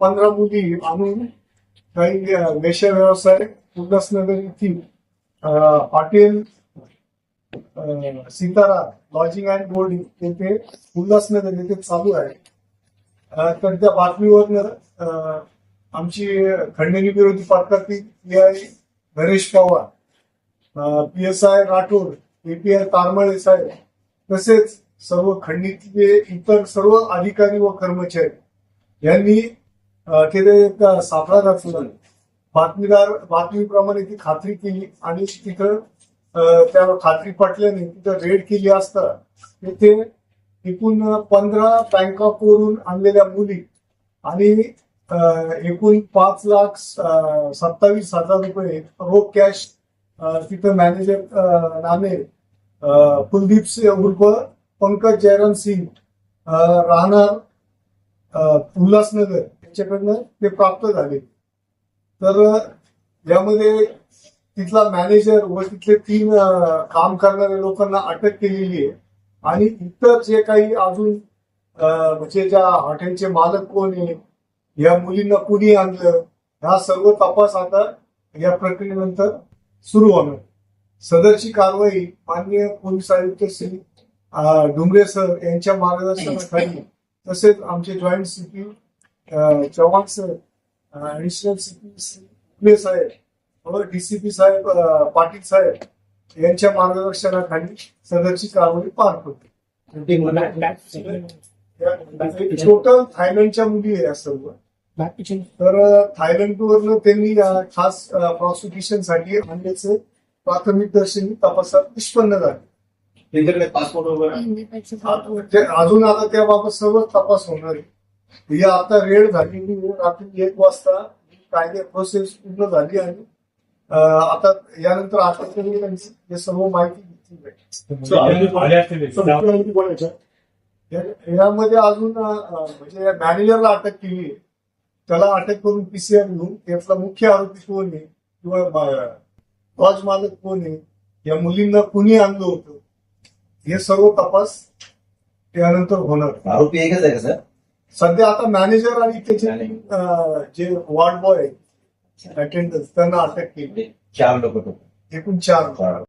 पंधरा मुली आणून काही अ, वेश्या व्यवसाय उल्हासनगर येथील hotel Sitara lodging and boarding येथे उल्हासनगर येथे चालू आहे. तर त्या बातमीवरनं आमची खंडणी विरोधी पथकातील P I Naresh Pawar P S I Rathod API Tarmale साहेब तसेच सर्व खंडीतले इतर सर्व अधिकारी व कर्मचारी यांनी की ते एक सापळा रचला बातमीदार बातमीप्रमाणे ती खात्री केली आणि तिथं त्या खात्री पटल्याने तिथं रेड केली असता तिथे एकूण पंधरा बँकॉकवरून आणलेल्या मुली आणि एकूण पाच लाख सत्तावीस हजार रुपये रोख कॅश तिथं मॅनेजर नामे कुलदीप सिंह उर्फ पंकज जयराम सिंग राहणार उल्हासनगर. यांच्याकडनं ते प्राप्त झाले. तर यामध्ये तिथला मॅनेजर व तिथले तीन काम करणाऱ्या लोकांना अटक केलेली आहे. आणि इतर जे काही अजून म्हणजे ज्या हॉटेलचे मालक कोण आहे या मुलींना कुणी आणलं हा सर्व तपास आता या प्रक्रियेनंतर सुरू होणार. सदरची कारवाई माननीय पोलीस आयुक्त श्री डुंगरे सर यांच्या मार्गदर्शनाखाली तसेच आमचे joint CP Chavan sir additional CP साहेब व डीसीपी साहेब पाटील साहेब यांच्या मार्गदर्शनाखाली सदरची कारवाई पार पडते. टोटल थायलंडच्या मुली आहे या सर्व. तर थायलंडवरनं त्यांनी अ, खास प्रॉसिक्युशनसाठी आणल्याचे प्राथमिक दर्शनी तपासात निष्पन्न झाले. त्यांच्याकडे पासपोर्ट वगैरे अजून आता त्याबाबत सर्व तपास होणार आहे. ही आता रेड झालेली आहे. रात्री एक वाजता कायदे प्रोसेस पूर्ण झाली आणि आता यानंतर हे सर्व माहिती घेतली जाईल या- यामध्ये अजून म्हणजे मॅनेजरला अटक केली त्याला अटक करून पीसीआर घेऊन त्यातला मुख्य आरोपी कोण आहे किंवा लॉज मालक कोण आहे या मुलींना कुणी आणलं होतं हे सर्व तपास त्यानंतर होणार. आरोपी एकच आहे का सर? सध्या आता मॅनेजर आणि त्याचे जे वॉर्ड बॉय अटेंडन्स त्यांना अटक केली. चार लोक एकूण चार.